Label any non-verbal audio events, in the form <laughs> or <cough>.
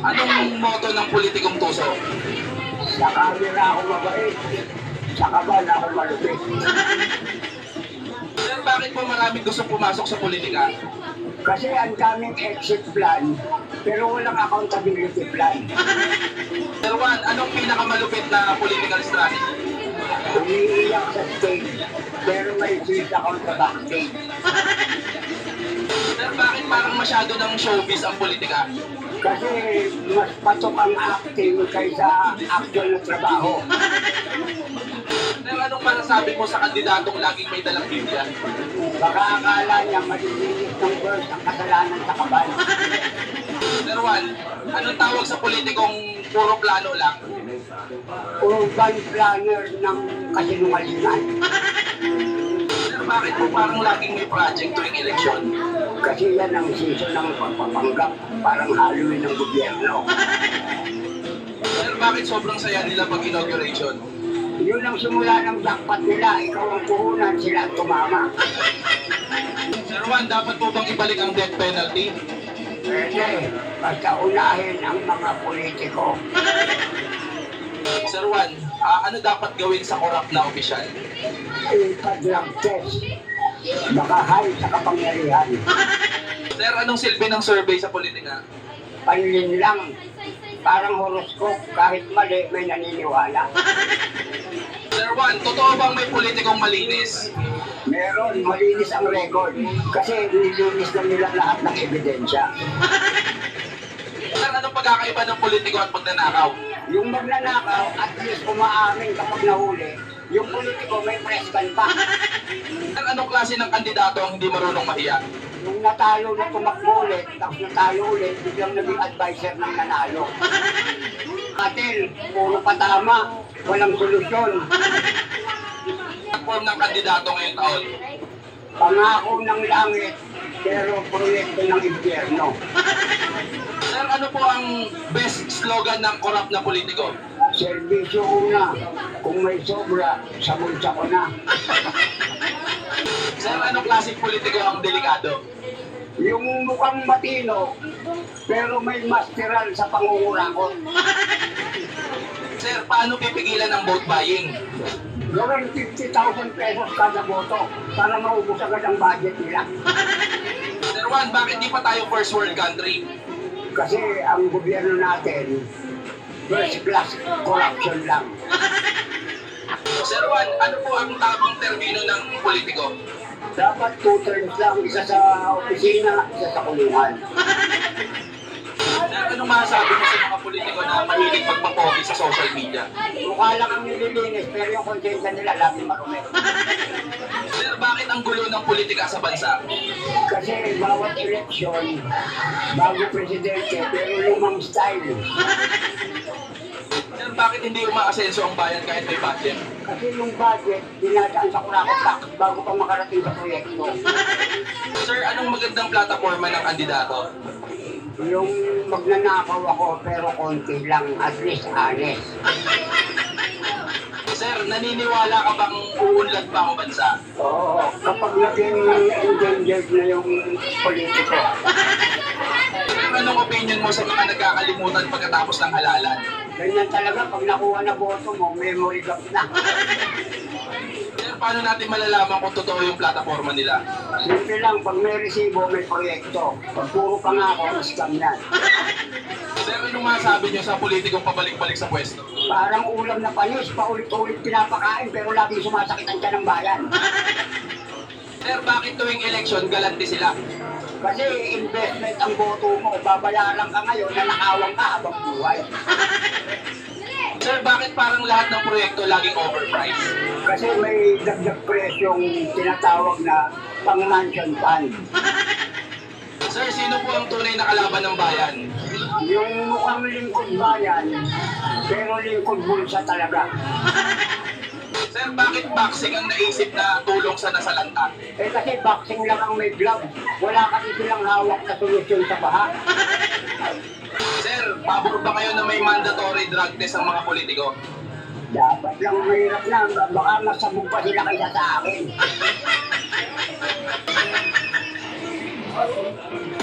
Anong motto ng politikong tuso? Sa camera ako mabait. Sa kaban ako malupit. Sir, bakit po maraming gusto pumasok sa politika? Kasi ang daming exit plan, pero walang accountability plan. Sir Juan, anong pinakamalupit na political strategy? Umiiyak sa stage, pero may seat account sa backstage. Sir, bakit parang masyado ng showbiz ang politika? Kasi mas patok ang acting kaysa actual na trabaho. Sir, anong masasabi mo sa kandidatong laging may dalang Biblia? Baka akala niya malilinis ng verse ang kasalanan sa kaban. Sir Juan, anong tawag sa politikong puro plano lang? Urban planner ng kasinungalingan. Bakit po parang laging may project tuwing eleksyon? Kasi yan ang season ng pagpapanggap, parang Halloween ng gobyerno. Sir, bakit sobrang saya nila pag inauguration? Yun ang simula ng jackpot nila, ikaw ang puhunan, sila ang tumama. Sir Juan, dapat po bang ibalik ang death penalty? Pwede, basta unahin ang mga politiko. Sir Juan, ah, ano dapat gawin sa korap na opisyal? Ipa-drug test, baka high sa kapangyarihan. <laughs> Sir, anong silbi ng survey sa politika? Panlin lang, parang horoscope, kahit mali, may naniniwala. <laughs> Sir Juan, totoo bang may politikong malinis? Meron, malinis ang record, kasi nilinis na nila lahat ng ebidensya. <laughs> Sir, anong pagkakaiba ng politiko at magnanakaw? Yung magnanakaw, at least umaamin kapag nahuli, yung politiko may press can pa. <laughs> Sir, anong klase ng kandidato ang hindi marunong mahiya? Nung natalo na tumakbo ulit, tapos natalo ulit, biglang naging advisor ng nanalo. <laughs> Atil, puro patama, walang solusyon. Platform ng kandidato ngayong taon. Pangako ng langit, pero proyekto ng impyerno. Sir, ano po ang best slogan ng korap na politiko? Servisyo una, kung may sobra, sa bulsa ko na. Sir, anong klaseng politiko ang delikado? Yung mukhang matino, pero may masteral sa pangungurakot. Sir, paano pipigilan ang vote buying? Gawin 50,000 pesos kada boto para maubos agad ang budget nila. <laughs> Sir Juan, bakit di pa tayo first world country? Kasi ang gobyerno natin, first class corruption lang. <laughs> Sir Juan, ano po ang tamang termino ng politiko? Dapat two terms lang, isa sa opisina, isa sa kulungan. <laughs> Anong masasabi mo sa mga politiko na mahilig magpapogi sa social media? Mukha lang ang nililinis, pero yung konsensya nila lagi marumi. Sir, bakit ang gulo ng politika sa bansa? Kasi bawat eleksyon, bago presidente, pero lumang style. Sir, bakit hindi umaasenso ang bayan kahit may budget? Kasi yung budget, dinadaan sa Kurako Tax bago pa makarating sa proyekto. Sir, anong magandang plataforma ng kandidato? Yung magnanakaw ako, pero konti lang, at least honest. <laughs> Sir, naniniwala ka bang uunlad pa ang bansa? Oo, kapag naging endangered na yung politiko, <laughs> anong opinion mo sa mga nagkakalimutan pagkatapos ng halalan? ganyan talaga, pag nakuha na boto mo, memory gap na. <laughs> Paano natin malalaman kung totoo yung plataforma nila? Simple lang, pag may resibo, may proyekto. Pag puro pangako, scam yan. <laughs> Sir, anong masasabi niyo sa politikong pabalik-balik sa pwesto? Parang ulam na panis, paulit-ulit pinapakain, pero laging sumasakit ang tiyan ng bayan. <laughs> Sir, bakit tuwing election galante sila? Kasi investment ang boto mo, babayaran ka ngayon, nanakawang ka habang buhay. <laughs> Sir, bakit parang lahat ng proyekto laging overpriced? Kasi may dagdag presyong tinatawag na pang-mansion fund. <laughs> Sir, sino po ang tunay na kalaban ng bayan? Yung mukhang lingkod bayan, pero lingkod bulsa talaga. <laughs> Sir, bakit boxing ang naisip na tulong sa nasalanta? Eh kasi boxing lang ang may glove. Wala kasi silang hawak na solusyon sa baha. <laughs> Sir, pabor ba kayo na may mandatory drug test ang mga politiko? Dapat lang mahirap na. Baka masabog pa sila kaysa sa akin. <laughs>